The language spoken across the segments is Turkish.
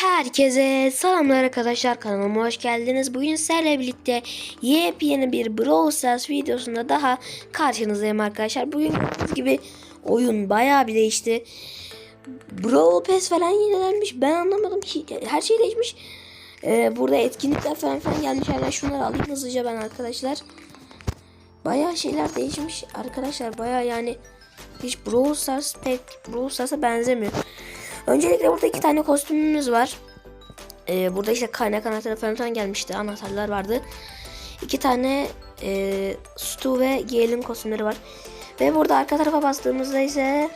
Herkese selamlar arkadaşlar kanalıma hoş geldiniz. Bugün sizlerle birlikte yepyeni bir Brawl Stars videosunda daha karşınızdayım arkadaşlar. Bugün gördüğünüz gibi oyun bayağı bir değişti. Brawl Pass falan yenilenmiş. Ben anlamadım ki her şey değişmiş. Ee, burada etkinlikler falan falan gelmiş. Hemen şunları alayım hızlıca ben arkadaşlar. Bayağı şeyler değişmiş arkadaşlar. Bayağı yani hiç Brawl Stars pek Brawl Stars'a benzemiyor. Öncelikle burada iki tane kostümümüz var. Ee, burada işte kaynak anahtarı falan gelmişti. Anahtarlar vardı. İki tane e, Stu ve Gale'in kostümleri var. Ve burada arka tarafa bastığımızda ise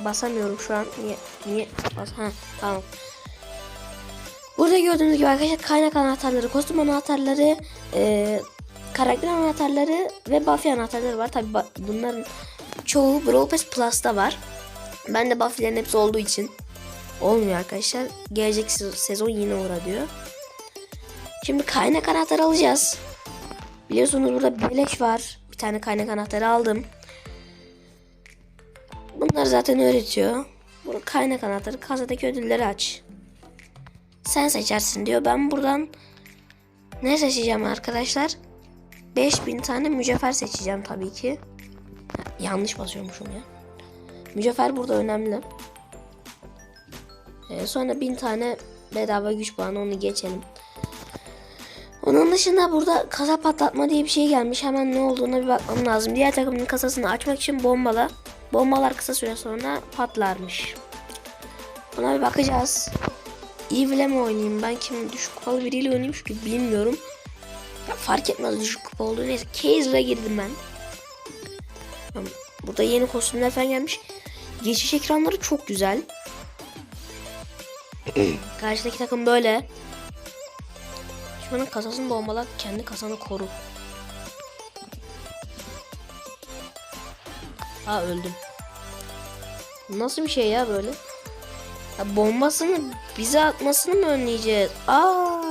basamıyorum şu an. Niye? Niye? Bas ha, tamam. Burada gördüğünüz gibi arkadaşlar kaynak anahtarları, kostüm anahtarları, e, karakter anahtarları ve Buffy anahtarları var. Tabi bunların çoğu Brawl Pass Plus'ta var. Ben de Buffy'lerin hepsi olduğu için olmuyor arkadaşlar. Gelecek se- sezon yine uğra diyor. Şimdi kaynak anahtarı alacağız. Biliyorsunuz burada beleş var. Bir tane kaynak anahtarı aldım. Bunlar zaten öğretiyor. Bu kaynak anahtarı kasadaki ödülleri aç. Sen seçersin diyor. Ben buradan ne seçeceğim arkadaşlar? 5000 tane mücevher seçeceğim tabii ki. Yanlış basıyormuşum ya. Mücevher burada önemli. Ee, sonra bin tane bedava güç puanı onu geçelim. Onun dışında burada kasa patlatma diye bir şey gelmiş. Hemen ne olduğuna bir bakmam lazım. Diğer takımın kasasını açmak için bombala. Bombalar kısa süre sonra patlarmış. Buna bir bakacağız. Evil'e mi oynayayım? Ben kim düşük kupalı biriyle oynayayım çünkü bilmiyorum. Ya fark etmez düşük kupa olduğu neyse. Kaiser'a girdim ben. Burada yeni kostümler falan gelmiş. Geçiş ekranları çok güzel. Karşıdaki takım böyle. Şunun kasasını bombala kendi kasanı koru. Ha öldüm. Nasıl bir şey ya böyle? Ya bombasını bize atmasını mı önleyeceğiz? Aa,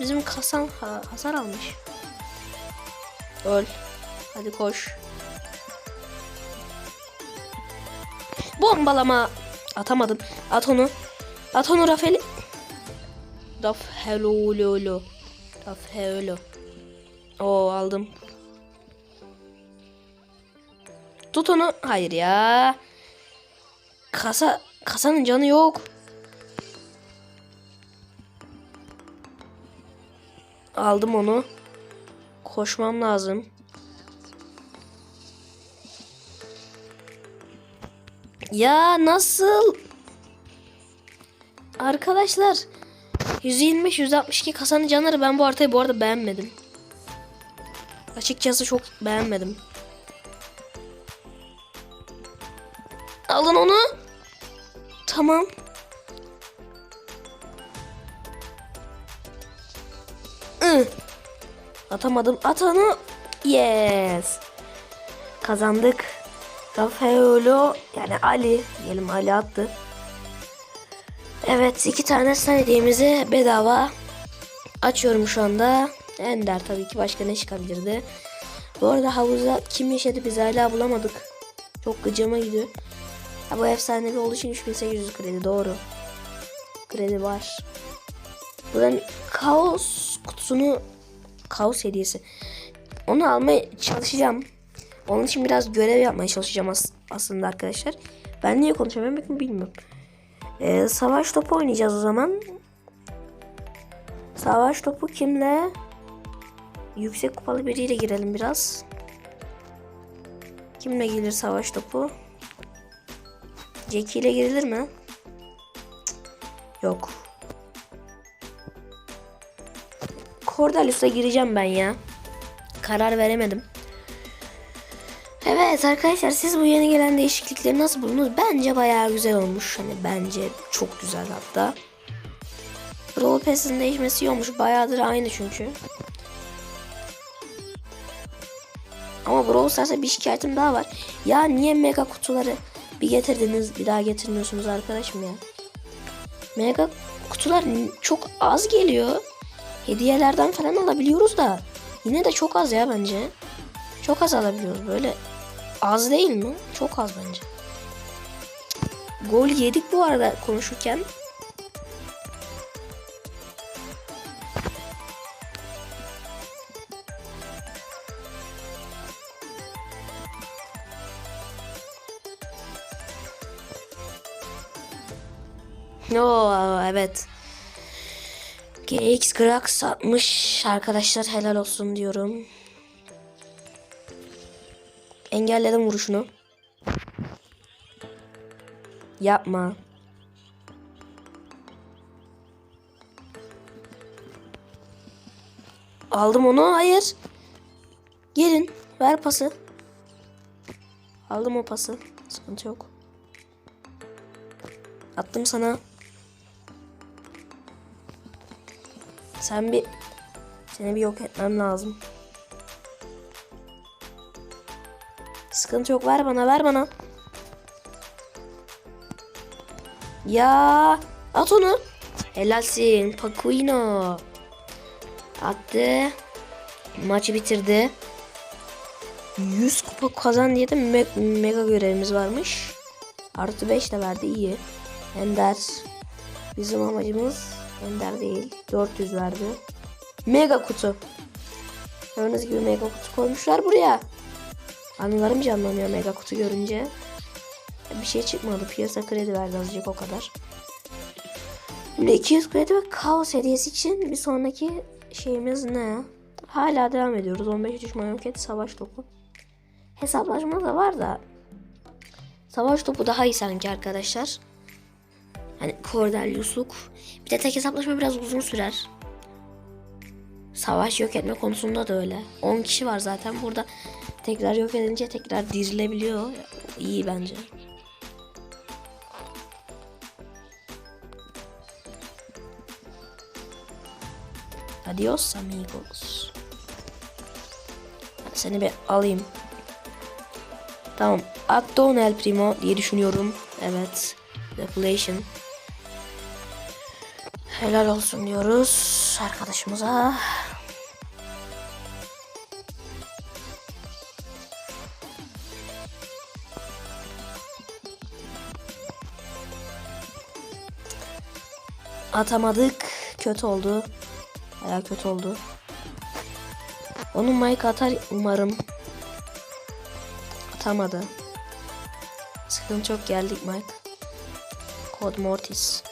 bizim kasan ha- hasar almış. Öl. Hadi koş. Bombalama. Atamadım. At onu. At onu Rafael. Daf hello lolo. Daf hello. Oo aldım. Tut onu. Hayır ya. Kasa kasanın canı yok. Aldım onu. Koşmam lazım. Ya nasıl? Arkadaşlar 125 162 kasanın canları ben bu haritayı bu arada beğenmedim. Açıkçası çok beğenmedim. Alın onu. Tamam. Atamadım. At onu. Yes. Kazandık. Rafaelo yani Ali diyelim Ali attı. Evet iki tane hediyemizi bedava açıyorum şu anda. Ender tabii ki başka ne çıkabilirdi. Bu arada havuza kim yaşadı biz hala bulamadık. Çok gıcıma gidiyor. Ha, bu efsanevi olduğu için 3800 kredi doğru. Kredi var. Buradan kaos kutusunu kaos hediyesi. Onu almaya çalışacağım. Onun için biraz görev yapmaya çalışacağım as- aslında arkadaşlar. Ben niye konuşamıyorum bilmiyorum. Ee, savaş topu oynayacağız o zaman. Savaş topu kimle? Yüksek kupalı biriyle girelim biraz. Kimle gelir savaş topu? Jackie ile girilir mi? Yok. Cordalius'a gireceğim ben ya. Karar veremedim. Evet arkadaşlar siz bu yeni gelen değişiklikleri nasıl buldunuz? Bence bayağı güzel olmuş. Hani bence çok güzel hatta. Brawl Pass'in değişmesi iyi olmuş. Bayağıdır aynı çünkü. Ama Brawl Stars'a bir şikayetim daha var. Ya niye mega kutuları bir getirdiniz bir daha getirmiyorsunuz arkadaşım ya? Mega kutular çok az geliyor. Hediyelerden falan alabiliyoruz da. Yine de çok az ya bence. Çok az alabiliyoruz böyle. Az değil mi? Çok az bence. Gol yedik bu arada konuşurken. No evet. GX Grax satmış arkadaşlar helal olsun diyorum. Engelledim vuruşunu. Yapma. Aldım onu. Hayır. Gelin. Ver pası. Aldım o pası. Sıkıntı yok. Attım sana. Sen bir seni bir yok etmem lazım. Sıkıntı yok. Ver bana, ver bana. Ya at onu. Helalsin. Pacuino. Attı. Maçı bitirdi. 100 kupa kazan diye de me- mega görevimiz varmış. Artı 5 de verdi iyi. Ender. Bizim amacımız Ender değil. 400 verdi. Mega kutu. Gördüğünüz gibi mega kutu koymuşlar buraya. Anılarım canlanıyor mega kutu görünce. Bir şey çıkmadı. Piyasa kredi verdi azıcık o kadar. Şimdi 200 kredi ve kaos hediyesi için bir sonraki şeyimiz ne? Hala devam ediyoruz. 15 düşman roket savaş topu. Hesaplaşma da var da savaş topu daha iyi sanki arkadaşlar. Hani Cordelius'luk. Bir de tek hesaplaşma biraz uzun sürer. Savaş yok etme konusunda da öyle. 10 kişi var zaten burada. Tekrar yok edince tekrar dirilebiliyor. İyi bence. Adios amigos. Seni bir alayım. Tamam. Atton El Primo diye düşünüyorum. Evet. Population. Helal olsun diyoruz arkadaşımıza. Atamadık. Kötü oldu. Baya kötü oldu. Onun Mike atar umarım. Atamadı. Sıkıntı çok geldik Mike. Kod Mortis.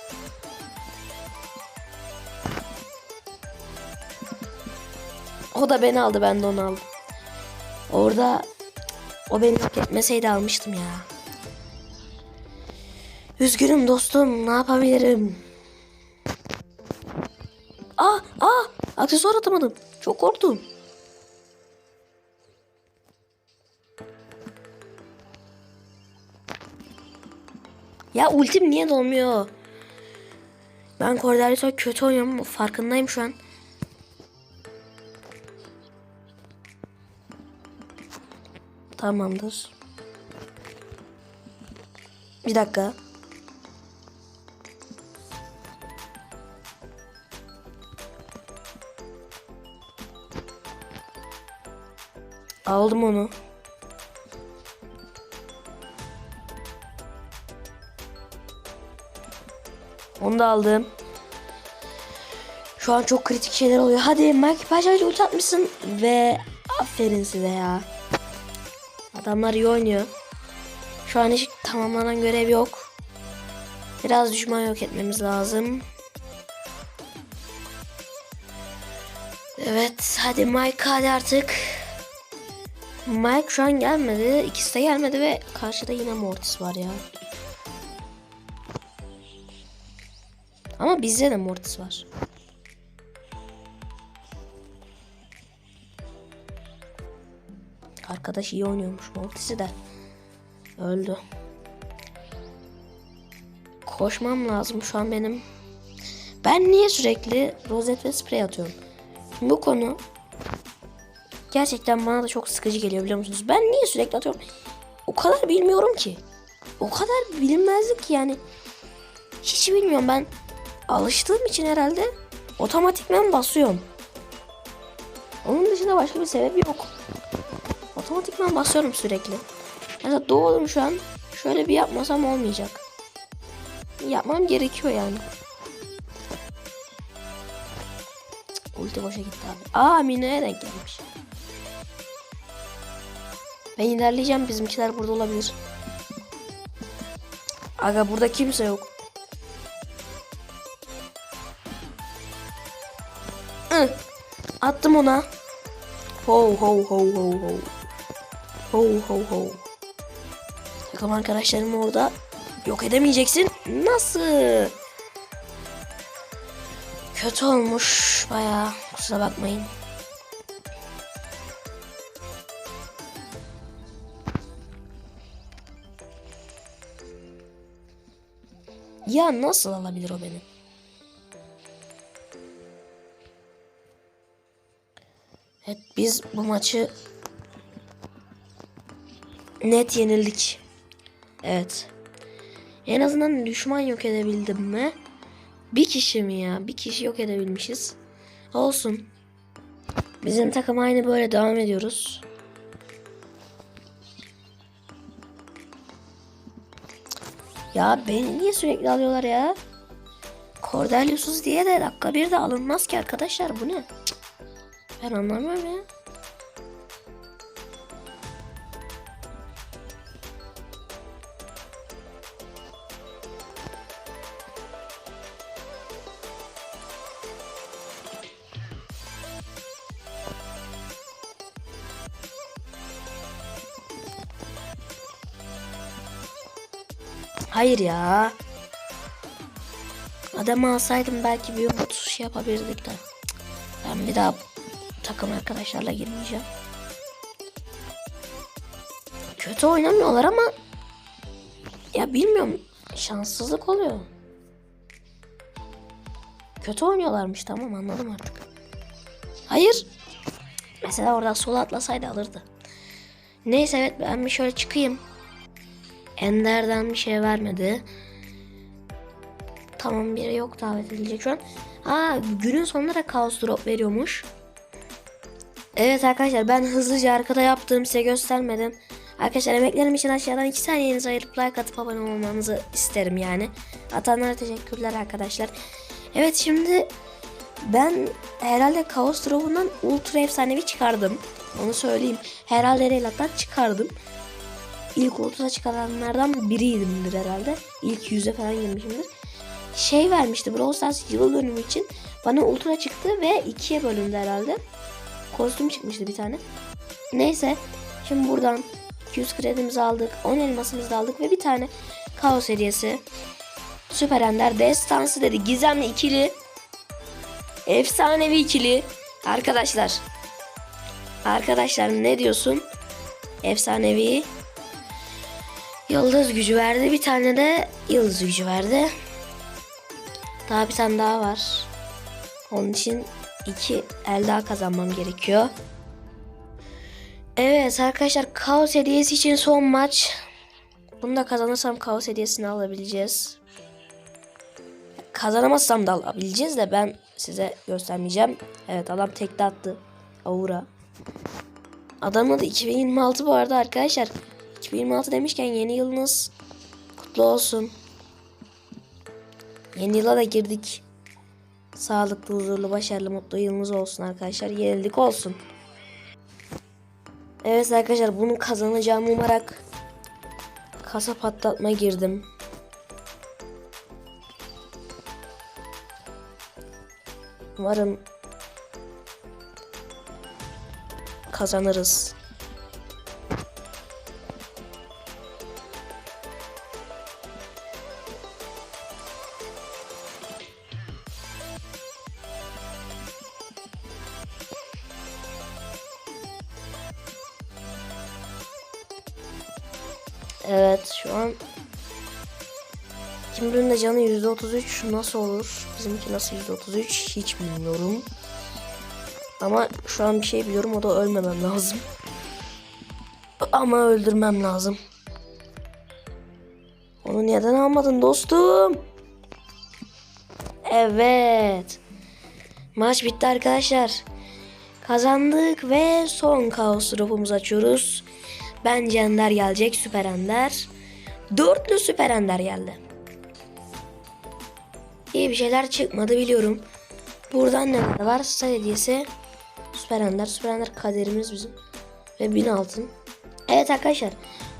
O da beni aldı ben de onu aldım. Orada o beni yok etmeseydi almıştım ya. Üzgünüm dostum ne yapabilirim? Aa aksesuar atamadım. Çok korktum. Ya ultim niye dolmuyor? Ben Cordelius'a kötü oynuyorum. Farkındayım şu an. Tamamdır. Bir dakika. Aldım onu. Onu da aldım. Şu an çok kritik şeyler oluyor. Hadi Mike Paşa'yı ulti. Ve aferin size ya. Adamlar iyi oynuyor. Şu an hiç tamamlanan görev yok. Biraz düşman yok etmemiz lazım. Evet hadi Mike hadi artık. Mike şu an gelmedi. İkisi de gelmedi ve karşıda yine Mortis var ya. Ama bizde de Mortis var. Arkadaş iyi oynuyormuş Mortis'i de. Öldü. Koşmam lazım şu an benim. Ben niye sürekli rozet ve sprey atıyorum? Bu konu gerçekten bana da çok sıkıcı geliyor biliyor musunuz? Ben niye sürekli atıyorum? O kadar bilmiyorum ki. O kadar bilinmezlik ki yani. Hiç bilmiyorum ben. Alıştığım için herhalde otomatikmen basıyorum. Onun dışında başka bir sebep yok. Otomatikman basıyorum sürekli. Mesela doğdum şu an. Şöyle bir yapmasam olmayacak. Yapmam gerekiyor yani. Ulti boşa gitti abi. Aa Mine'ye denk gelmiş. Ben ilerleyeceğim bizimkiler burada olabilir. Aga burada kimse yok. Hı. Attım ona. Ho ho ho ho ho. Ho ho ho. Takım arkadaşlarım orada. Yok edemeyeceksin. Nasıl? Kötü olmuş. Baya kusura bakmayın. Ya nasıl alabilir o beni? Evet biz bu maçı net yenildik. Evet. En azından düşman yok edebildim mi? Bir kişi mi ya? Bir kişi yok edebilmişiz. Olsun. Bizim takım aynı böyle devam ediyoruz. Ya beni niye sürekli alıyorlar ya? Cordelius'uz diye de dakika bir de alınmaz ki arkadaşlar bu ne? Cık. Ben anlamıyorum ya. Hayır ya. Adamı alsaydım belki bir umut şey yapabilirdik de. Ben bir daha takım arkadaşlarla girmeyeceğim. Kötü oynamıyorlar ama ya bilmiyorum şanssızlık oluyor. Kötü oynuyorlarmış tamam anladım artık. Hayır. Mesela orada sola atlasaydı alırdı. Neyse evet ben bir şöyle çıkayım. Ender'den bir şey vermedi. Tamam biri yok davet edilecek şu an. Aa günün sonunda da kaos drop veriyormuş. Evet arkadaşlar ben hızlıca arkada yaptığım size göstermedim. Arkadaşlar emeklerim için aşağıdan 2 saniyenizi ayırıp like atıp abone olmanızı isterim yani. Atanlara teşekkürler arkadaşlar. Evet şimdi ben herhalde Kaos Drop'undan ultra efsanevi çıkardım. Onu söyleyeyim. Herhalde değil hatta çıkardım. İlk 30'a çıkaranlardan biriyimdir herhalde. İlk 100'e falan girmişimdir. Şey vermişti Brawl Stars yıl dönümü için. Bana ultra çıktı ve ikiye bölündü herhalde. Kostüm çıkmıştı bir tane. Neyse. Şimdi buradan 200 kredimizi aldık. 10 elmasımızı da aldık ve bir tane kaos hediyesi. Süper Ender destansı dedi. Gizemli ikili. Efsanevi ikili. Arkadaşlar. Arkadaşlar ne diyorsun? Efsanevi. Yıldız gücü verdi. Bir tane de yıldız gücü verdi. Daha bir tane daha var. Onun için iki el daha kazanmam gerekiyor. Evet arkadaşlar kaos hediyesi için son maç. Bunu da kazanırsam kaos hediyesini alabileceğiz. Kazanamazsam da alabileceğiz de ben size göstermeyeceğim. Evet adam tekte attı. Aura. Adamın adı 2026 bu arada arkadaşlar. 2026 demişken yeni yılınız kutlu olsun. Yeni yıla da girdik. Sağlıklı, huzurlu, başarılı, mutlu yılınız olsun arkadaşlar. Yenilik olsun. Evet arkadaşlar bunu kazanacağımı umarak kasa patlatma girdim. Umarım kazanırız. Evet şu an Kimber'ın de canı %33 nasıl olur? Bizimki nasıl %33 hiç bilmiyorum. Ama şu an bir şey biliyorum o da ölmemem lazım. Ama öldürmem lazım. Onu neden almadın dostum? Evet. Maç bitti arkadaşlar. Kazandık ve son kaos drop'umuzu açıyoruz. Bence Ender gelecek. Süper Ender. Dörtlü Süper Ender geldi. İyi bir şeyler çıkmadı biliyorum. Buradan ne var? Star hediyesi. Süper Ender. Süper Ender kaderimiz bizim. Ve 1000 altın. Evet arkadaşlar.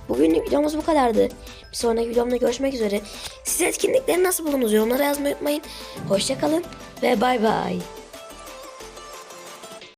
Bugünlük videomuz bu kadardı. Bir sonraki videomda görüşmek üzere. Siz etkinlikleri nasıl buldunuz? Yorumlara yazmayı unutmayın. Hoşçakalın ve bay bay.